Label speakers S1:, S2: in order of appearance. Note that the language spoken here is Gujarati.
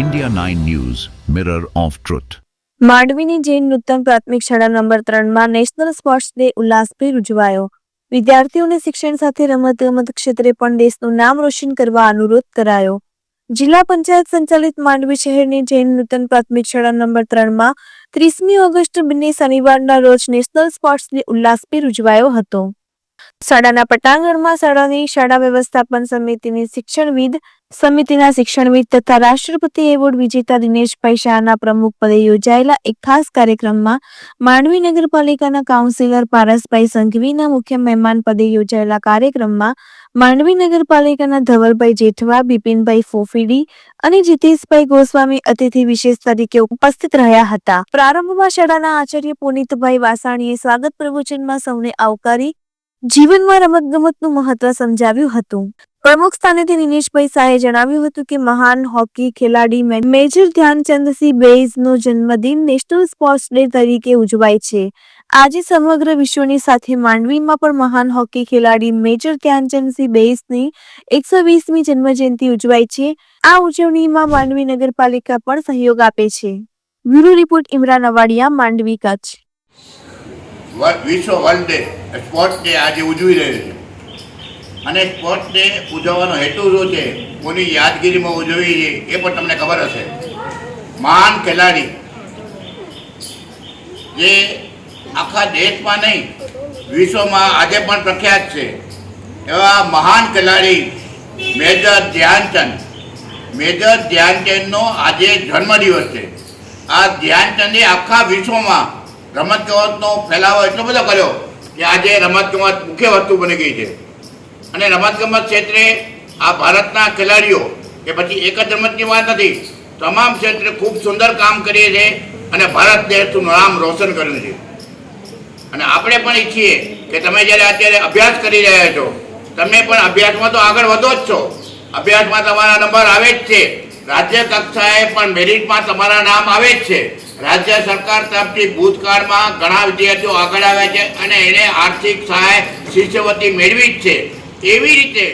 S1: India 9 News, Mirror of Truth.
S2: માંડવીની Jain Nutan પ્રાથમિક શાળા નંબર ત્રણમાં નેશનલ સ્પોર્ટ્સ ડે ઉલ્લાસભેર ઉજવાયો. વિદ્યાર્થીઓને શિક્ષણ સાથે રમત ગમત ક્ષેત્રે પણ દેશનું નામ રોશન કરવા અનુરોધ કરાયો. જિલ્લા પંચાયત સંચાલિત માંડવી શહેરની જૈન નૂતન પ્રાથમિક શાળા નંબર ત્રણમાં ત્રીસમી ઓગસ્ટ બંને શનિવારના રોજ નેશનલ સ્પોર્ટ્સ ડે ઉલ્લાસભેર ઉજવાયો હતો. શાળાના પટાંગણમાં શાળાની શાળા વ્યવસ્થાપન સમિતિની શિક્ષણવિદ, સમિતિના શિક્ષણવિદ તથા રાષ્ટ્રપતિ એવોર્ડ વિજેતા દિનેશભાઈ શાહના પ્રમુખ પદે યોજાયેલા એક ખાસ કાર્યક્રમમાં માંડવી નગરપાલિકાના કાઉન્સિલર પારસભાઈ સંઘવીના મુખ્ય મહેમાન પદે યોજાયેલા કાર્યક્રમમાં માંડવી નગરપાલિકાના ધવલભાઈ જેઠવા, બિપિનભાઈ ફોફીડી અને જીતેશભાઈ ગોસ્વામી અતિથિ વિશેષ તરીકે ઉપસ્થિત રહ્યા હતા. પ્રારંભમાં શાળાના આચાર્ય પુનિતભાઈ વાસાણીએ સ્વાગત પ્રવચનમાં સૌને આવકારી જીવનમાં રમતગમતનું મહત્વ સમજાવ્યું હતું. પ્રમુખ સ્થાનેથી નિનેશભાઈ શાહે જણાવ્યું હતું કે મહાન હોકી ખેલાડી મેજર ધ્યાનચંદસિંહ બેઇઝનો જન્મદિન નેશનલ સ્પોર્ટ્સ ડે તરીકે ઉજવાય છે. આજે સમગ્ર વિશ્વની સાથે માંડવીમાં પણ મહાન હોકી ખેલાડી મેજર ધ્યાનચંદસિંહ બેઇઝની એકસો વીસમી જન્મજયંતિ ઉજવાય છે. આ ઉજવણીમાં માંડવી નગરપાલિકા પણ સહયોગ આપે છે. Bureau report Imran Avadiya, Mandvi Kutch.
S3: વિશ્વ વર્લ્ડ ડે. સ્પોર્ટ્સ ડે આજે ઉજવી રહ્યો છે. અને સ્પોર્ટ્સ ડે ઉજવવાનો હેતુ શું છે? કોની યાદગીરીમાં ઉજવી છે એ પણ તમને ખબર હશે. મહાન ખેલાડી. જે આખા દેશમાં નહીં, વિશ્વમાં આજે પણ પ્રખ્યાત છે. એવા મહાન ખેલાડી મેજર ધ્યાનચંદ. મેજર ધ્યાનચંદનો આજે જન્મદિવસ છે. આ ધ્યાનચંદે આખા વિશ્વમાં રમતગમતનો ફેલાવો એટલો બધો કર્યો કે આજે રમતગમત મુખ્ય વસ્તુ બની ગઈ છે. અને રમતગમત ક્ષેત્રે આ ભારતના ખેલાડીઓ, કે પછી એક જ રમતની વાત નથી, તમામ ક્ષેત્રે ખૂબ સુંદર કામ કરીએ છે અને ભારત દેશનું નામ રોશન કર્યું છે. અને આપણે પણ ઈચ્છીએ કે તમે જ્યારે અત્યારે અભ્યાસ કરી રહ્યા છો, તમે પણ અભ્યાસમાં તો આગળ વધો જ છો. અભ્યાસમાં તમારા નંબર આવે જ છે. રાજ્ય કક્ષાએ પણ મેરિટમાં તમારા નામ આવે જ છે. રાજ્ય સરકાર તરફથી ભૂતકાળમાં ઘણા વિદ્યાર્થીઓ આગળ આવ્યા છે અને એને આર્થિક સહાય શિષ્યવૃત્તિ મેળવી જ છે. એવી રીતે